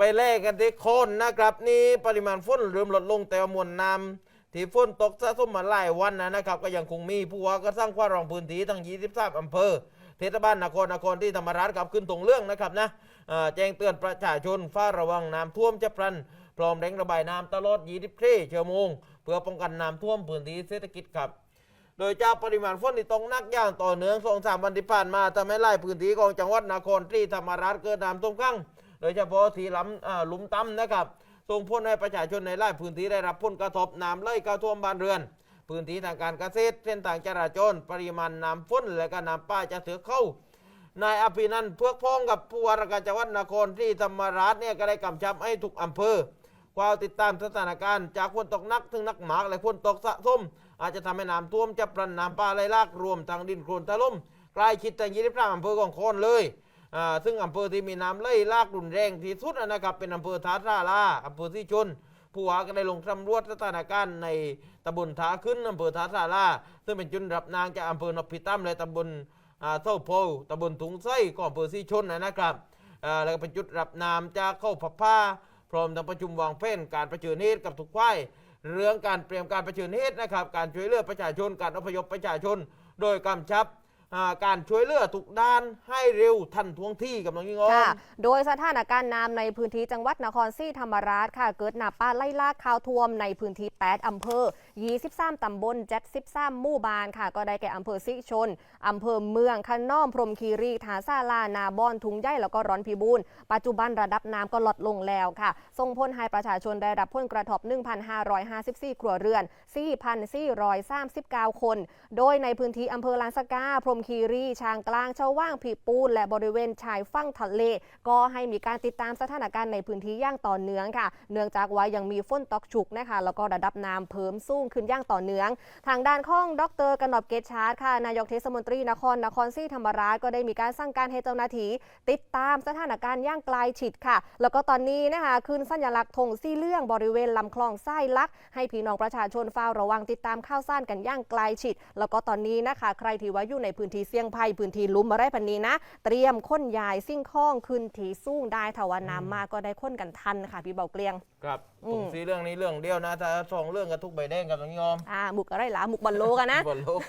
ไปแลกกันที่โคนนะครับ นี่ปริมาณฝนเริ่มลดลงแต่มวลน้ำที่ฝนตกสะสมมาหลายวันนะนะครับ ก็ยังคงมีผู้ว่าก็สร้างความรองพื้นที่ทั้ง 23อำเภอเทศบาลนครนครที่ธรรมราชครับขึ้นตรงเรื่องนะครับนะแจ้งเตือนประชาชนฝ้าระวังน้ำท่วมจะพลัน พร้อมเร่งระบายน้ำตลอด 24ชั่วโมง เพื่อป้องกันน้ำท่วมพื้นที่เศรษฐกิจครับโดยจากปริมาณฝนที่ตกหนักอย่างต่อเนื่องสองสามวันที่ผ่านมาทำให้หลายพื้นที่ของจังหวัดนครศรีธรรมราชเกิดน้ำท่วมขัง โดยเฉพาะที่ลำหลุมต่ำนะครับส่งผลให้ประชาชนในหลายพื้นที่ได้รับผลกระทบน้ำไหลเข้าท่วมบ้านเรือน พื้นที่ทางการเกษตรเส้นทางจราจร ปริมาณน้ำฝนและก็น้ำป่าจะเถือเข้านายอภินันท์เพื่อพ้องกับผู้ว่าราชการจังหวัดนครที่ธรรมราชเนี่ยก็ได้กำชับให้ทุกอำเภอความติดตามสถานการณ์จากฝนตกนักถึงนักหมากและฝนตกสะสมอาจจะทำให้น้ำท่วมจะปรันน้ำป่าไหลลากรวมทางดินโคลนถล่มใกล้ชิดทางยี่สิบสามอำเภอของโคนเลย ซึ่งอำเภอที่มีน้ำไหลลากรุนแรงที่สุดนะครับเป็นอำเภอท่าท่าลาอำเภอที่ชนผู้ว่าก็ได้ลงสำรวจสถานการณ์ในตำบลท่าขึ้นอำเภอท่าท่าลาซึ่งเป็นจุดรับนางจากอำเภอนพิตามและตำบลเท่าโพลตำบลถุงไส้ก็อำเภอซีชนนะครับแล้วก็เป็นจุดรับน้ำจากเข้าพับผ้า พร้อมทั้งประชุมวางแผนการประชิญเหตุกับทุกฝ่ายเรื่องการเตรียมการประชิญเหตุนะครับ การช่วยเหลือประชาชน การอพยพประชาชน โดยกำชับ อ่าการช่วยเหลือทุกด้านให้เร็วทันท่วงที่กับน้องยิงออค่ะ โดยสถานการณ์น้ำในพื้นที่จังหวัดนครศรีธรรมราชค่ะ เกิดน้ำป่าไล่ลากข้าวท่วมในพื้นที่ 8 อำเภอ 23 ตำบล 73 หมู่บ้านค่ะ ก็ได้แก่อำเภอสิชน อำเภอเมืองคันน้อมพรหมคีรีทาซาลา นาบอน ทุงใหญ่แล้วก็ร้อนพิบูล ปัจจุบันระดับน้ำก็ลดลงแล้วค่ะ ส่งผลให้ประชาชนได้รับผลกระทบ 1,554 ครัวเรือน 4,439 คน โดยในพื้นที่อำเภอลานสกาพรหมคีรีชางกลางชาวว่างผีปูน และบริเวณชายฝั่งทะเล ก็ให้มีการติดตามสถานการณ์ในพื้นที่ย่างต่อเนื่องค่ะ เนื่องจากว่ายังมีฝนตกชุกนะคะ แล้วก็ระดับน้ำเพิ่มสูงขึ้นย่างต่อเนื่อง ทางด้านข้องดรกนบเกตชาร์ดค่ะ นายกเทศมนตรีนครนครศรีธรรมราชก็ได้มีการสั่งการให้เจ้าหน้าที่ติดตามสถานการณ์ย่างใกล้ชิดค่ะ แล้วก็ตอนนี้นะคะขึ้นสัญลักษณ์ธงสีเหลื่องบริเวณลำคลองไส้ลัก ให้พี่น้องประชาชนเฝ้าระวังติดตามข่าวสารกันย่างใกล้ชิด แล้วก็ตอนนี้นะคะ ใครที่ว่าอยู่ในพื้นที่เสี่ยงภัยพื้นที่ลุ่มอะไรพันนี้นะ เตรียมค้นย้ายสิ่งของขึ้นที่สูงได้ถ้าว่าน้ำมาก็ได้ค้นกันทันค่ะพี่เบาเกลียง ครับอืมตรงสีเรื่องนี้เรื่องเดียวนะถ้าสองเรื่องกับทุกใบแดงกับน้องยิงออมอ่าหมุกอะไรล่ะหมุกบอลโลกันนะ บนโลก